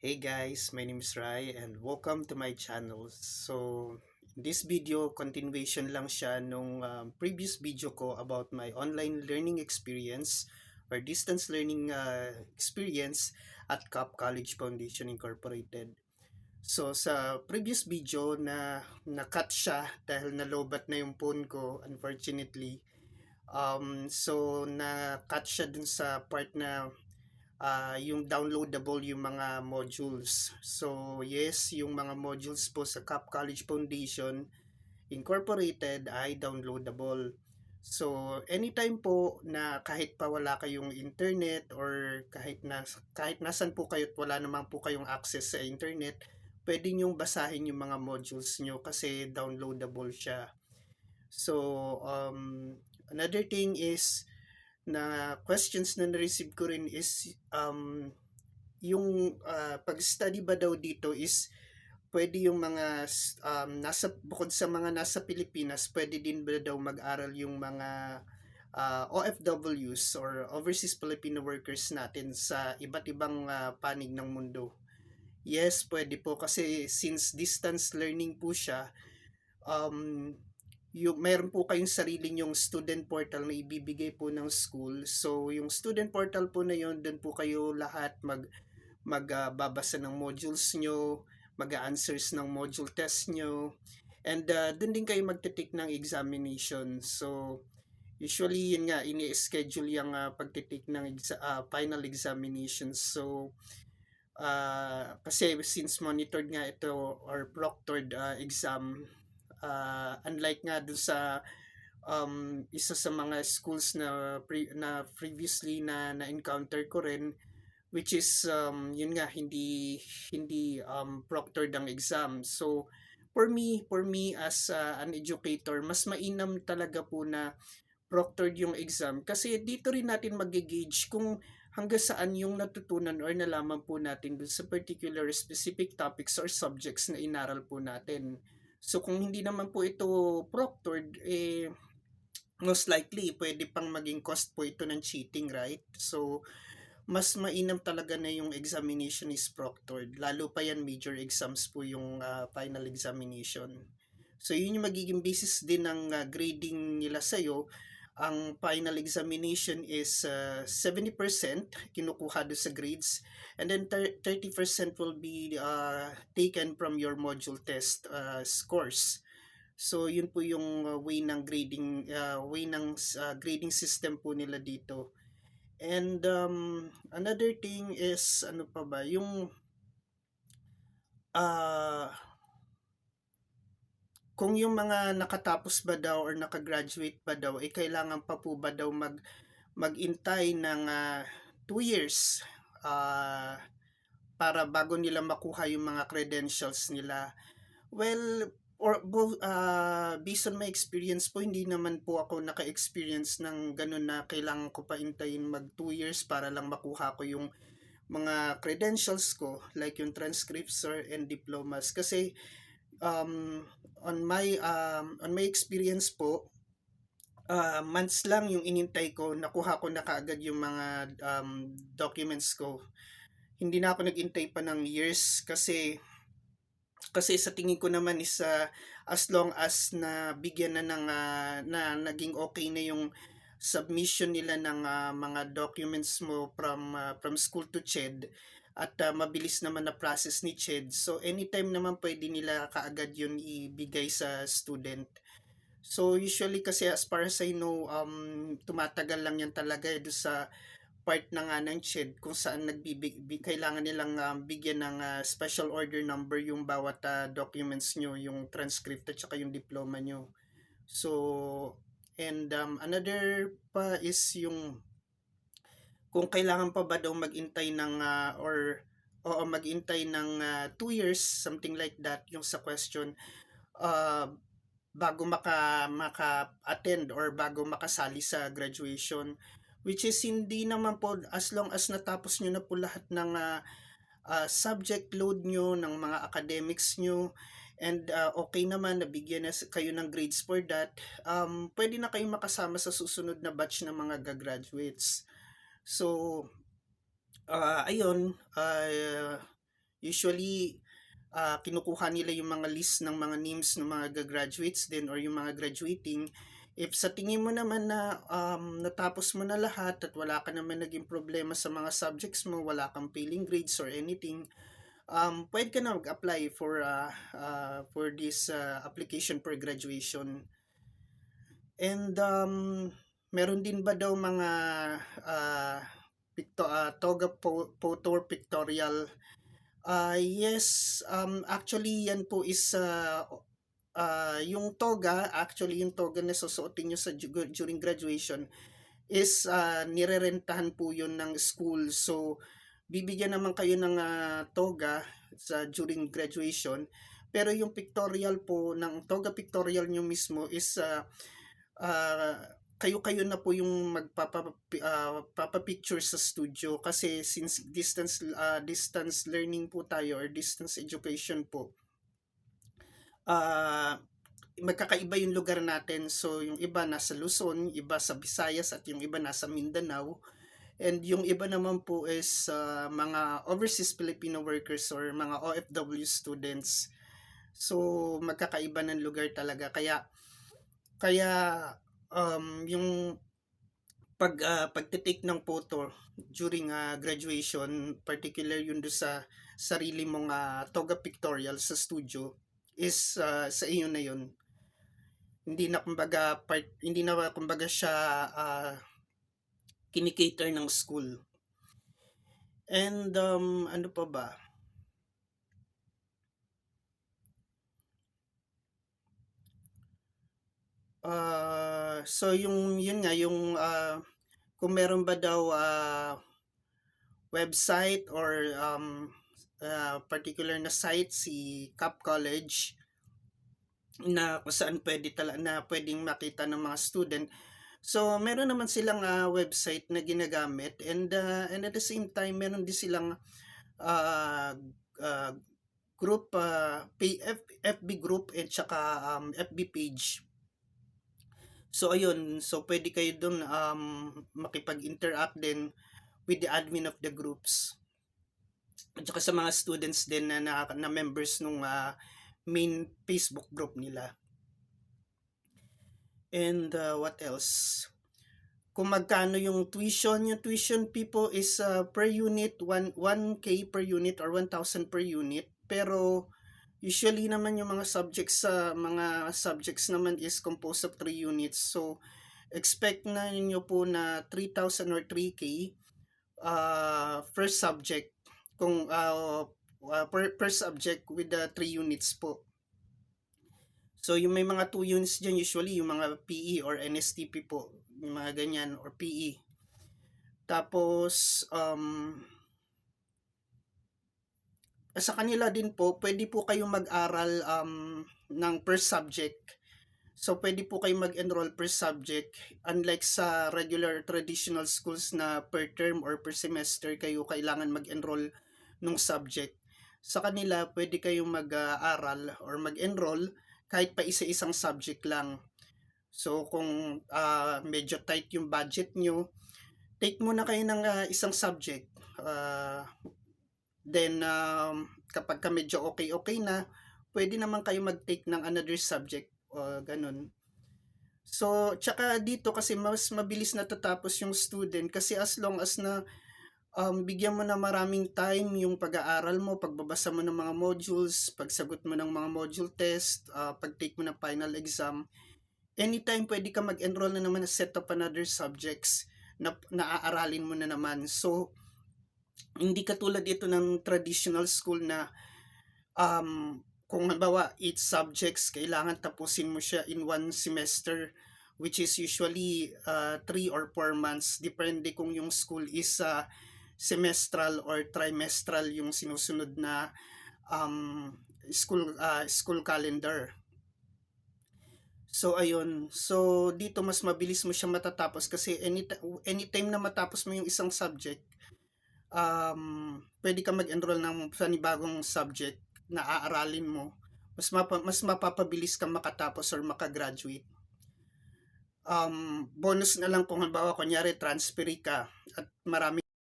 Hey guys, my name is Rai and welcome to my channel. So, in this video, continuation lang siya nung um, previous video ko about my online learning experience or distance learning uh, experience at Cap College Foundation Incorporated. So, sa previous video na na-cut siya dahil nalobat na yung phone ko, unfortunately. Um, so, na-cut siya dun sa part na ah, yung downloadable yung mga modules. So, yes, yung mga modules po sa Cap College Foundation Incorporated ay downloadable. So, anytime po na kahit pa wala kayong internet or kahit na kahit nasan po kayo at wala naman po kayong access sa internet, pwede niyong basahin yung mga modules nyo kasi downloadable siya. So, um, another thing is na questions na na-receive ko rin is um, yung uh, pag-study ba daw dito is pwede yung mga um, nasa bukod sa mga nasa Pilipinas, pwede din ba daw mag-aral yung mga uh, OFWs or overseas Filipino workers natin sa iba't ibang uh, panig ng mundo. Yes, pwede po kasi since distance learning po siya, um, yung meron po kayong sarili yung student portal na ibibigay po ng school. So, yung student portal po na yon doon po kayo lahat mag magbabasa uh, ng modules nyo, mag-answers ng module test nyo, and uh, doon din kayo magte-take ng examination. So, usually yun nga, ini-schedule yung uh, pagte-take ng exa- uh, final examinations. So, uh, kasi since monitored nga ito or proctored uh, exam, uh, unlike nga dun sa um, isa sa mga schools na pre, na previously na na encounter ko rin which is um, yun nga hindi hindi um, proctored ang exam so for me for me as uh, an educator mas mainam talaga po na proctored yung exam kasi dito rin natin mag-gauge kung hanggang saan yung natutunan or nalaman po natin dun sa particular specific topics or subjects na inaral po natin. So kung hindi naman po ito proctored, eh, most likely pwede pang maging cost po ito ng cheating, right? So mas mainam talaga na yung examination is proctored. Lalo pa yan major exams po yung uh, final examination. So yun yung magiging basis din ng uh, grading nila sa'yo ang final examination is uh, 70% kinukuha do sa grades and then 30% will be uh, taken from your module test uh, scores. So yun po yung uh, way ng grading uh, way ng uh, grading system po nila dito. And um, another thing is ano pa ba yung uh, kung yung mga nakatapos ba daw or nakagraduate ba daw, eh kailangan pa po ba daw mag magintay ng 2 uh, years uh, para bago nila makuha yung mga credentials nila. Well, or uh, based on my experience po, hindi naman po ako naka-experience ng ganun na kailangan ko pa intayin mag 2 years para lang makuha ko yung mga credentials ko, like yung transcripts or and diplomas. Kasi um, on my um, on my experience po uh, months lang yung inintay ko nakuha ko na kaagad yung mga um, documents ko. Hindi na ako nagintay pa ng years kasi kasi sa tingin ko naman is uh, as long as na bigyan na ng uh, na naging okay na yung submission nila ng uh, mga documents mo from uh, from school to CHED at uh, mabilis naman na process ni CHED. So anytime naman pwede nila kaagad yun ibigay sa student. So usually kasi as far as I know, um, tumatagal lang yan talaga eh, sa part na nga ng CHED kung saan nagbibig kailangan nilang um, bigyan ng uh, special order number yung bawat uh, documents nyo, yung transcript at saka yung diploma nyo. So, and um, another pa is yung kung kailangan pa ba daw magintay ng uh, or o magintay ng 2 uh, years something like that yung sa question uh, bago maka maka-attend or bago makasali sa graduation. Which is hindi naman po as long as natapos niyo na po lahat ng uh, uh, subject load nyo ng mga academics nyo and uh, okay naman nabigyan na kayo ng grades for that um, pwede na kayong makasama sa susunod na batch ng mga gagraduates So, uh, ayun, uh, usually ah, kinukuha nila yung mga list ng mga names ng mga gagraduates din or yung mga graduating. If sa tingin mo naman na um, natapos mo na lahat at wala ka naman naging problema sa mga subjects mo, wala kang failing grades or anything, um, pwede ka na mag-apply for, ah, ah, for this ah, application for graduation. And um, meron din ba daw mga ah, picto, ah, toga photo or pictorial Ah, yes, um, actually yan po is ah, ah, yung toga, actually yung toga na susuotin nyo sa during graduation is ah, nirerentahan po yun ng school. So, bibigyan naman kayo ng ah, toga sa during graduation. Pero yung pictorial po, ng toga pictorial nyo mismo is ah, ah, kayo-kayo na po yung magpapapicture sa studio kasi since distance ah, distance learning po tayo or distance education po ah magkakaiba yung lugar natin. So yung iba nasa Luzon, iba sa Visayas at yung iba nasa Mindanao. And yung iba naman po is ah, mga overseas Filipino workers or mga OFW students. So magkakaiba ng lugar talaga. Kaya kaya um, yung pag uh, pagte-take ng photo during ah, graduation, particular yun do sa sarili mong ah, toga pictorial sa studio is ah, sa iyo na yun. Hindi na kumbaga part, hindi na kumbaga siya uh, kinikater ng school. And um, ano pa ba? Ah, so yung yun nga yung ah, kung meron ba daw ah, website or um, ah, particular na site si Cap College na kung saan pwede tala, na pwedeng makita ng mga student. So meron naman silang ah, website na ginagamit and ah, and at the same time meron din silang ah, ah, group PF, FB group at saka um, FB page So ayun, so pwede kayo doon um, makipag-interact din with the admin of the groups. At saka sa mga students din na, na, na members nung uh, main Facebook group nila. And uh, what else? Kung magkano yung tuition, yung tuition people is uh, per unit, 1, 1K per unit or 1,000 per unit. Pero Usually naman yung mga subjects sa mga subjects naman is composed of 3 units. So expect na niyo po na 3,000 or 3k uh, first subject kung uh, uh, per, per subject with the 3 units po. So yung may mga 2 units dyan usually yung mga PE or NSTP po, yung mga ganyan or PE. Tapos um sa kanila din po, pwede po kayong mag-aral um, ng per subject. So, pwede po kayong mag-enroll per subject. Unlike sa regular traditional schools na per term or per semester kayo kailangan mag-enroll nung subject. Sa kanila, pwede kayong mag-aral or mag-enroll kahit pa isa-isang subject lang. So, kung uh, medyo tight yung budget nyo, take muna kayo ng uh, isang subject. Uh, Then, um, kapag ka medyo okay-okay na, pwede naman kayo mag-take ng another subject o ganun. So, tsaka dito kasi mas mabilis na tatapos yung student kasi as long as na um, bigyan mo na maraming time yung pag-aaral mo, pagbabasa mo ng mga modules, pagsagot mo ng mga module test, uh, pag-take mo ng final exam, anytime pwede ka mag-enroll na naman na set up another subjects na naaaralin mo na naman. So, hindi katulad ito ng traditional school na um, kung halimbawa 8 subjects, kailangan tapusin mo siya in one semester which is usually 3 uh, or 4 months depende kung yung school is uh, semestral or trimestral yung sinusunod na um, school uh, school calendar. So ayun, so dito mas mabilis mo siya matatapos kasi any anytime na matapos mo yung isang subject, um, pwede ka mag-enroll ng panibagong subject na aaralin mo, mas, mapa, mas mapapabilis ka makatapos or makagraduate. Um, bonus na lang kung halimbawa, kunyari, transfer ka at marami